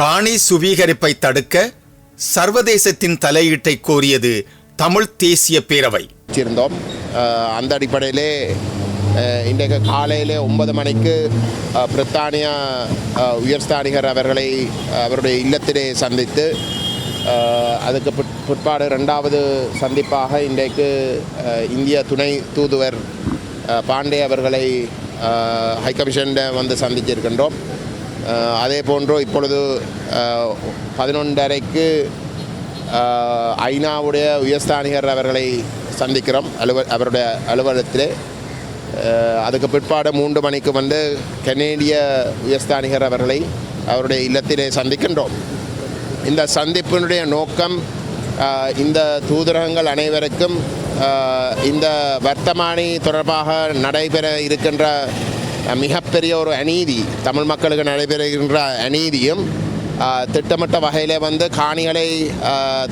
காணி சுவீகரிப்பை தடுக்க சர்வதேசத்தின் தலையீட்டை கோரியது தமிழ் தேசிய பேரவை. இருந்தோம் அந்த அடிப்படையிலே இன்றைக்கு காலையில் ஒன்பது மணிக்கு பிரித்தானியா உயர்ஸ்தானிகர் அவர்களை அவருடைய இல்லத்திலே சந்தித்து அதுக்கு பிற்பாடு ரெண்டாவது சந்திப்பாக இன்றைக்கு இந்திய துணை தூதுவர் பாண்டே அவர்களை ஹைகமிஷன் ஹை வந்து சந்திச்சிருக்கின்றோம் அதே போன்று இப்பொழுது பதினொன்றரைக்கு ஐநாவுடைய உயர்ஸ்தானிகர் அவர்களை சந்திக்கிறோம். அலுவ அவருடைய அலுவலகத்திலே. அதுக்கு பிற்பாடு மூன்று மணிக்கு வந்து கனேடிய உயர்ஸ்தானிகர் அவர்களை அவருடைய இல்லத்திலே சந்திக்கின்றோம். இந்த சந்திப்பினுடைய நோக்கம் இந்த தூதரகங்கள் அனைவருக்கும் இந்த வர்த்தமானி தொடர்பாக நடைபெற இருக்கின்ற மிகப்பெரிய ஒரு அநீதி தமிழ் மக்களுக்கு நடைபெறுகின்ற அநீதியும் திட்டமிட்ட வகையில் வந்து காணிகளை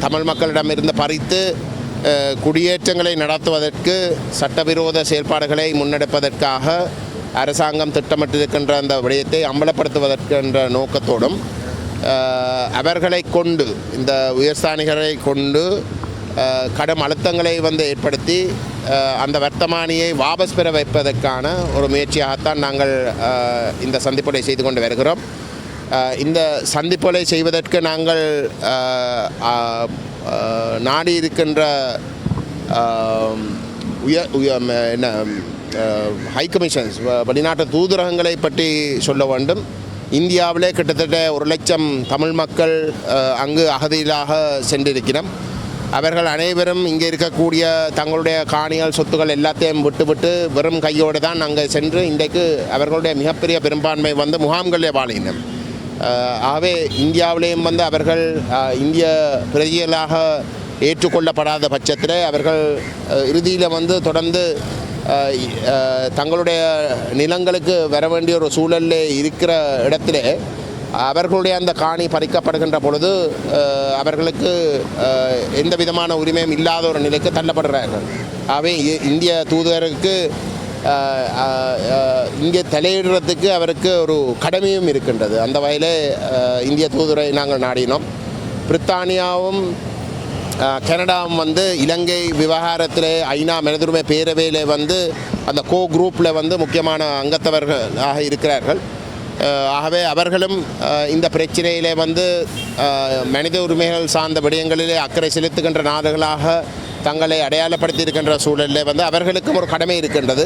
தமிழ் மக்களிடமிருந்து பறித்து குடியேற்றங்களை நடத்துவதற்கு சட்டவிரோத செயல்பாடுகளை முன்னெடுப்பதற்காக அரசாங்கம் திட்டமிட்டிருக்கின்ற அந்த விடயத்தை அம்பலப்படுத்துவதற்கின்ற நோக்கத்தோடும் அவர்களை கொண்டு இந்த உயர்ஸ்தானிகளை கொண்டு கடும் அழுத்தங்களை வந்து ஏற்படுத்தி அந்த வர்த்தமானியை வாபஸ் பெற வைப்பதற்கான ஒரு முயற்சியாகத்தான் நாங்கள் இந்த சந்திப்புரை செய்து கொண்டு வருகிறோம். இந்த சந்திப்புகளை செய்வதற்கு நாங்கள் நாடி இருக்கின்ற உயர் உயர் என்ன ஹை கமிஷன்ஸ் வெளிநாட்டு தூதரகங்களை பற்றி சொல்ல வேண்டும். இந்தியாவிலே கிட்டத்தட்ட ஒரு லட்சம் தமிழ் மக்கள் அங்கு அகதியிலாக சென்றிருக்கிறோம். அவர்கள் அனைவரும் இங்கே இருக்கக்கூடிய தங்களுடைய காணிகள் சொத்துக்கள் எல்லாத்தையும் விட்டுவிட்டு வெறும் கையோடு தான் அங்கே சென்று இன்றைக்கு அவர்களுடைய மிகப்பெரிய பெரும்பான்மை வந்து முகாம்களிலே வாழினம் ஆகவே இந்தியாவிலேயும் வந்து அவர்கள் இந்திய பிரதிகளாக ஏற்றுக்கொள்ளப்படாத பட்சத்தில் அவர்கள் இறுதியில் வந்து தொடர்ந்து தங்களுடைய நிலங்களுக்கு வர வேண்டிய ஒரு சூழலில் இருக்கிற இடத்துல அவர்களுடைய அந்த காணி பறிக்கப்படுகின்ற பொழுது அவர்களுக்கு எந்த விதமான உரிமையும் இல்லாத ஒரு நிலைக்கு தள்ளப்படுறார்கள் ஆகவே இ- இந்திய தூதருக்கு இங்கே தலையிடுறதுக்கு அவருக்கு ஒரு கடமையும் இருக்கின்றது. அந்த வகையில் இந்திய தூதுரை நாங்கள் நாடினோம். பிரித்தானியாவும் கனடாவும் வந்து இலங்கை விவகாரத்தில் ஐநா மனிதுரிமை பேரவையில் வந்து அந்த கோ குரூப்பில் வந்து முக்கியமான அங்கத்தவர்களாக இருக்கிறார்கள். ஆகவே அவர்களும் இந்த பிரச்சனையிலே வந்து மனித உரிமைகள் சார்ந்த விடயங்களிலே அக்கறை செலுத்துகின்ற நாடுகளாக தங்களை அடையாளப்படுத்தி இருக்கின்ற சூழலில் வந்து அவர்களுக்கும் ஒரு கடமை இருக்கின்றது.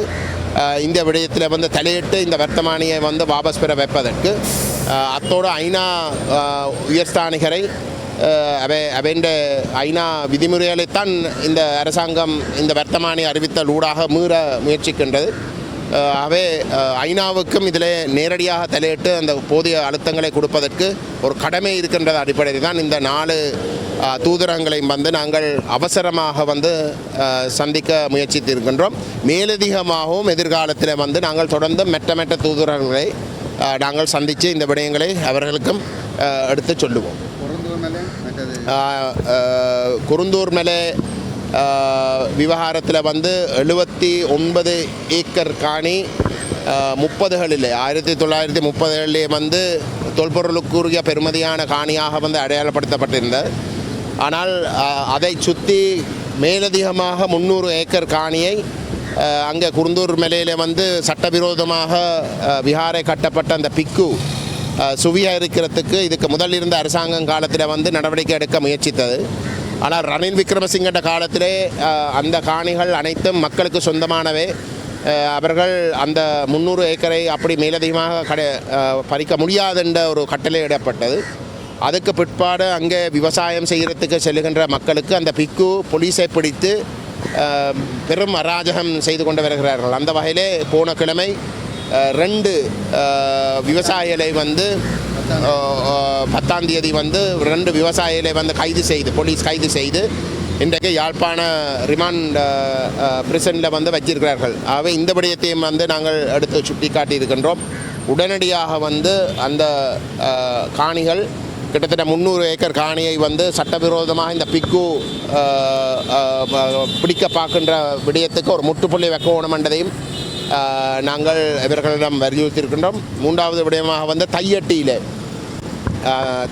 இந்த விடயத்தில் வந்து தலையிட்டு இந்த வர்த்தமானியை வந்து வாபஸ் பெற வைப்பதற்கு அத்தோடு ஐநா உயர்ஸ்தானிகரை அவை அவைண்ட ஐநா விதிமுறைகளைத்தான் இந்த அரசாங்கம் இந்த வர்த்தமானி அறிவித்தல் ஊடாக மீற முயற்சிக்கின்றது. அவை ஐநாவுக்கும் இதில் நேரடியாக தலையிட்டு அந்த போதிய அழுத்தங்களை கொடுப்பதற்கு ஒரு கடமை இருக்கின்றது அடிப்படையில் தான் இந்த நாலு அஹ், தூதரகங்களையும் வந்து நாங்கள் அவசரமாக வந்து சந்திக்க முயற்சித்திருக்கின்றோம். மேலதிகமாகவும் எதிர்காலத்தில் வந்து நாங்கள் தொடர்ந்து மெட்ட மெட்ட தூதரகங்களை அஹ், நாங்கள் சந்தித்து இந்த விடயங்களை அவர்களுக்கும் அஹ், எடுத்துச் சொல்லுவோம். குருந்தூர் மலை விவகாரத்தில் வந்து எழுபத்தி ஒன்பது ஏக்கர் காணி முப்பதுகளில். ஆயிரத்தி தொள்ளாயிரத்தி முப்பதுகளிலே வந்து தொல்பொருளுக்குரிய பெருமதியான காணியாக வந்து அடையாளப்படுத்தப்பட்டிருந்தது. ஆனால் அதை சுற்றி மேலதிகமாக முந்நூறு ஏக்கர் காணியை அங்கே குருந்தூர் மலையில் வந்து சட்டவிரோதமாக விஹாரை கட்டப்பட்ட அந்த பிக்கு சுவியாக இருக்கிறதுக்கு இதுக்கு முதல் இருந்த அரசாங்கம் காலத்தில் வந்து நடவடிக்கை எடுக்க முயற்சித்தது. ஆனால் ரணில் விக்ரமசிங்கன்ற காலத்திலே அந்த காணிகள் அனைத்தும் மக்களுக்கு சொந்தமானவை. அவர்கள் அந்த முந்நூறு ஏக்கரை அப்படி மேலதிகமாக கடை பறிக்க முடியாதுன்ற ஒரு கட்டளை இடப்பட்டது. அதுக்கு பிற்பாடு அங்கே விவசாயம் செய்கிறதுக்கு செல்லுகின்ற மக்களுக்கு அந்த பிக்கு போலீஸை பிடித்து பெரும் அராஜகம் செய்து கொண்டு வருகிறார்கள். அந்த வகையிலே போன கிழமை ரெண்டு விவசாயிகளை வந்து பத்தாம் தேதி வந்து ரெண்டு விவசாயிகளை வந்து கைது செய்து போலீஸ் கைது செய்து இன்றைக்கு யாழ்ப்பாண ரிமாண்ட் பிரிசனில் வந்து வச்சிருக்கிறார்கள். ஆகவே இந்த விடயத்தையும் வந்து நாங்கள் எடுத்து சுட்டி காட்டியிருக்கின்றோம் உடனடியாக வந்து அந்த காணிகள் கிட்டத்தட்ட முந்நூறு ஏக்கர் காணியை வந்து சட்டவிரோதமாக இந்த பிக்கு பிடிக்க பார்க்கின்ற விடயத்துக்கு ஒரு முற்றுப்புள்ளி வைக்கணும் என்றதையும் நாங்கள் இவர்களிடம் வலியுறுத்தியிருக்கின்றோம். மூன்றாவது விடயமாக வந்து தையட்டியில்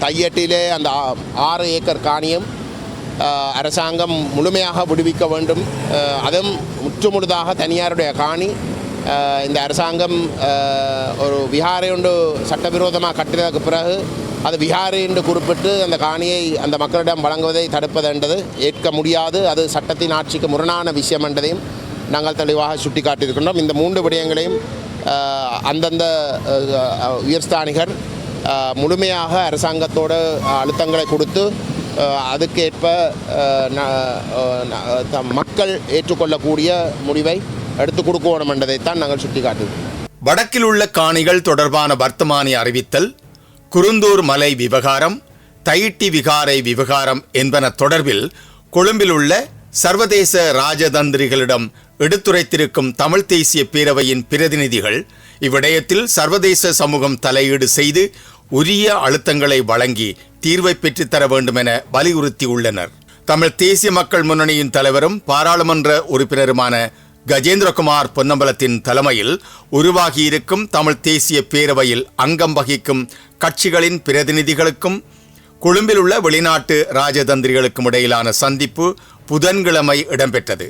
தையட்டிலே அந்த ஆறு ஏக்கர் காணியம் அரசாங்கம் முழுமையாக விடுவிக்க வேண்டும். அதுவும் முற்றுமுழுதாக தனியாருடைய காணி. இந்த அரசாங்கம் ஒரு விஹாரை ஒன்று சட்டவிரோதமாக கட்டினதுக்கு பிறகு அது விஹாரி என்று குறிப்பிட்டு அந்த காணியை அந்த மக்களிடம் வழங்குவதை தடுப்பது என்றது ஏற்க முடியாது. அது சட்டத்தின் ஆட்சிக்கு முரணான விஷயம் என்றதையும் நாங்கள் தெளிவாக சுட்டிக்காட்டியிருக்கின்றோம். இந்த மூன்று விடயங்களையும் அந்தந்த உயர்ஸ்தானிகர் முழுமையாக அரசாங்கத்தோட அழுத்தங்களை கொடுத்து அதுக்கேற்ப தம் மக்கள் ஏற்றுக்கொள்ளக்கூடிய முடிவை எடுத்துக் கொடுக்கணும் என்பதைத்தான் நாங்கள் சுட்டிக்காட்டுவோம் வடக்கில் உள்ள காணிகள் தொடர்பான வர்த்தமானி அறிவித்தல் குருந்தூர் மலை விவகாரம் தையிட்டி விகாரை விவகாரம் என்பன தொடர்பில் கொழும்பில் உள்ள சர்வதேச ராஜதந்திரிகளிடம் எடுத்துரைத்திருக்கும் தமிழ் தேசிய பேரவையின் பிரதிநிதிகள் இவ்விடயத்தில் சர்வதேச சமூகம் தலையீடு செய்து உரிய அழுத்தங்களை வழங்கி தீர்வை பெற்றுத்தர வேண்டும் என வலியுறுத்தியுள்ளனர். தமிழ் தேசிய மக்கள் முன்னணியின் தலைவரும் பாராளுமன்ற உறுப்பினருமான கஜேந்திரகுமார் பொன்னம்பலத்தின் தலைமையில் உருவாகியிருக்கும் தமிழ் தேசிய பேரவையில் அங்கம் வகிக்கும் கட்சிகளின் பிரதிநிதிகளுக்கும் கொழும்பில் உள்ள வெளிநாட்டு ராஜதந்திரிகளுக்கும் இடையிலான சந்திப்பு புதன்கிழமை இடம்பெற்றது.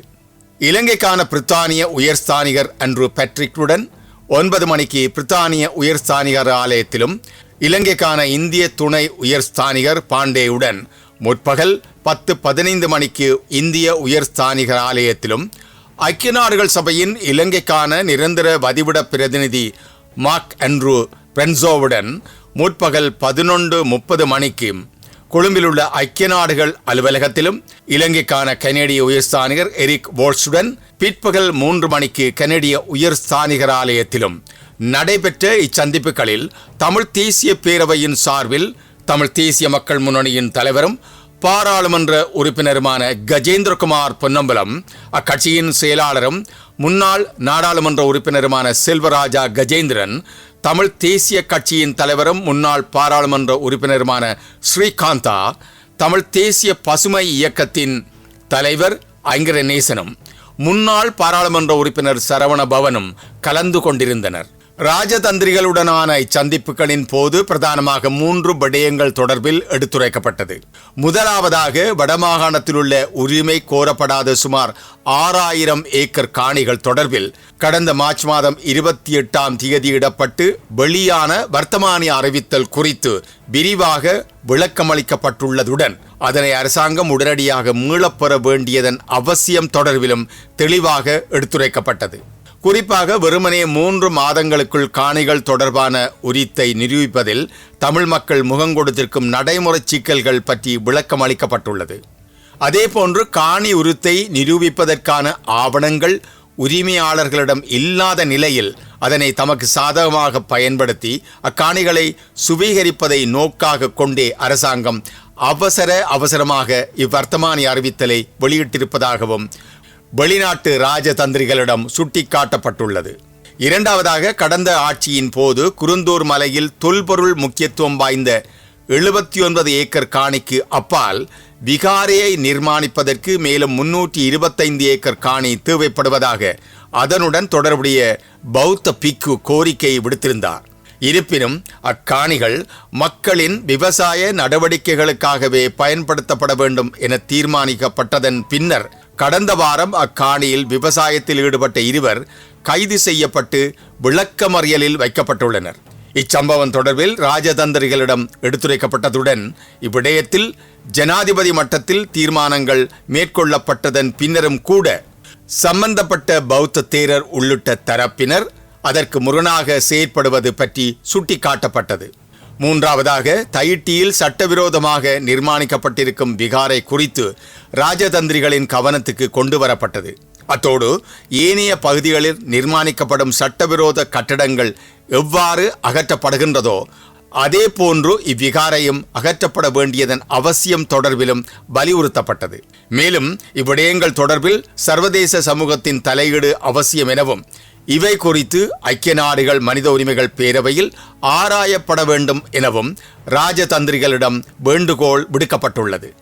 இலங்கைக்கான பிரித்தானிய உயர்ஸ்தானிகர் அன்று பேட்ரிக்குடன் ஒன்பது மணிக்கு பிரித்தானிய உயர்ஸ்தானிகர் ஆலயத்திலும் இலங்கைக்கான இந்திய துணை உயர்ஸ்தானிகர் பாண்டேயுடன் முற்பகல் பத்து பதினைந்து மணிக்கு இந்திய உயர்ஸ்தானிகர் ஆலயத்திலும் ஐக்கிய நாடுகள் சபையின் இலங்கைக்கான நிரந்தர வதிவிட பிரதிநிதி மார்க் அண்ட்ரூ பிரென்சோவுடன் முற்பகல் பதினொன்று முப்பது மணிக்கு கொழும்பிலுள்ள ஐக்கிய நாடுகள் அலுவலகத்திலும் இலங்கைக்கான கனேடிய உயர்ஸ்தானிகர் எரிக் போர்ட்ஸுடன் பிற்பகல் மூன்று மணிக்கு கனேடிய உயர்ஸ்தானிகர் ஆலயத்திலும் நடைபெற்ற இச்சந்திப்புகளில் தமிழ் தேசிய பேரவையின் சார்பில் தமிழ் தேசிய மக்கள் முன்னணியின் தலைவரும் பாராளுமன்ற உறுப்பினருமான கஜேந்திரகுமார் பொன்னம்பலம் அக்கட்சியின் செயலாளரும் முன்னாள் நாடாளுமன்ற உறுப்பினருமான செல்வராஜா கஜேந்திரன் தமிழ் தேசிய கட்சியின் தலைவரும் முன்னாள் பாராளுமன்ற உறுப்பினருமான ஸ்ரீகாந்தா தமிழ் தேசிய பசுமை இயக்கத்தின் தலைவர் ஐங்கரநேசனும் முன்னாள் பாராளுமன்ற உறுப்பினர் சரவண பவனும் கலந்து கொண்டிருந்தனர். ராஜதந்திரிகளுடனான இச்சந்திப்புகளின் போது பிரதானமாக மூன்று விடயங்கள் தொடர்பில் எடுத்துரைக்கப்பட்டது. முதலாவதாக வடமாகாணத்தில் உள்ள உரிமை கோரப்படாத சுமார் ஆறாயிரம் ஏக்கர் காணிகள் தொடர்பில் கடந்த மார்ச் மாதம் இருபத்தி எட்டாம் தேதியிடப்பட்டு வெளியான வர்த்தமானி அறிவித்தல் குறித்து விரிவாக விளக்கமளிக்கப்பட்டுள்ளதுடன் அதனை அரசாங்கம் உடனடியாக மீளப்பெற வேண்டியதன் அவசியம் தொடர்பிலும் தெளிவாக எடுத்துரைக்கப்பட்டது. குறிப்பாக வெறுமனே மூன்று மாதங்களுக்குள் காணிகள் தொடர்பான உரித்தை நிரூபிப்பதில் தமிழ் மக்கள் முகங்கொடுத்திருக்கும் நடைமுறை சிக்கல்கள் பற்றி விளக்கம் அளிக்கப்பட்டுள்ளது. அதேபோன்று காணி உரித்தை நிரூபிப்பதற்கான ஆவணங்கள் உரிமையாளர்களிடம் இல்லாத நிலையில் அதனை தமக்கு சாதகமாக பயன்படுத்தி அக்காணிகளை சுவீகரிப்பதை நோக்காக கொண்டே அரசாங்கம் அவசர அவசரமாக இவ்வர்த்தமானி அறிவித்தலை வெளியிட்டிருப்பதாகவும் வெளிநாட்டு ராஜதந்திரிகளிடம் சுட்டிக்காட்டப்பட்டுள்ளது. இரண்டாவதாக கடந்த ஆட்சியின் போது குருந்தூர் மலையில் தொல்பொருள் முக்கியத்துவம் வாய்ந்த எழுபத்தி ஒன்பது ஏக்கர் காணிக்கு அப்பால் விகாரையை நிர்மாணிப்பதற்கு மேலும் முன்னூற்றி இருபத்தைந்து ஏக்கர் காணி தேவைப்படுவதாக அதனுடன் தொடர்புடைய பௌத்த பிக்கு கோரிக்கை விடுத்திருந்தார். இருப்பினும் அக்காணிகள் மக்களின் விவசாய நடவடிக்கைகளுக்காகவே பயன்படுத்தப்பட வேண்டும் என தீர்மானிக்கப்பட்டதன் பின்னர் கடந்த வாரம் அக்காணியில் விவசாயத்தில் ஈடுபட்ட இருவர் கைது செய்யப்பட்டு விளக்கமறியலில் வைக்கப்பட்டுள்ளனர். இச்சம்பவம் தொடர்பில் ராஜதந்திரிகளிடம் எடுத்துரைக்கப்பட்டதுடன் இவ்விடயத்தில் ஜனாதிபதி மட்டத்தில் தீர்மானங்கள் மேற்கொள்ளப்பட்டதன் பின்னரும் கூட சம்பந்தப்பட்ட பௌத்த தேரர் உள்ளிட்ட தரப்பினர் அதற்கு முரணாக செயற்படுவது பற்றி சுட்டிக்காட்டப்பட்டது. மூன்றாவதாக தயிட்டியில் சட்டவிரோதமாக நிர்மாணிக்கப்பட்டிருக்கும் விகாரை குறித்து ராஜதந்திரிகளின் கவனத்துக்கு கொண்டு வரப்பட்டது அத்தோடு ஏனைய பகுதிகளில் நிர்மாணிக்கப்படும் சட்டவிரோத கட்டடங்கள் எவ்வாறு அகற்றப்படுகின்றதோ அதே போன்று இவ்விகாரையும் அகற்றப்பட வேண்டியதன் அவசியம் தொடர்பிலும் வலியுறுத்தப்பட்டது. மேலும் இவ்விடயங்கள் தொடர்பில் சர்வதேச சமூகத்தின் தலையீடு அவசியம் எனவும் இவை குறித்து ஐக்கிய நாடுகள் மனித உரிமைகள் பேரவையில் ஆராயப்பட வேண்டும் எனவும் ராஜதந்திரிகளிடம் வேண்டுகோள் விடுக்கப்பட்டுள்ளது.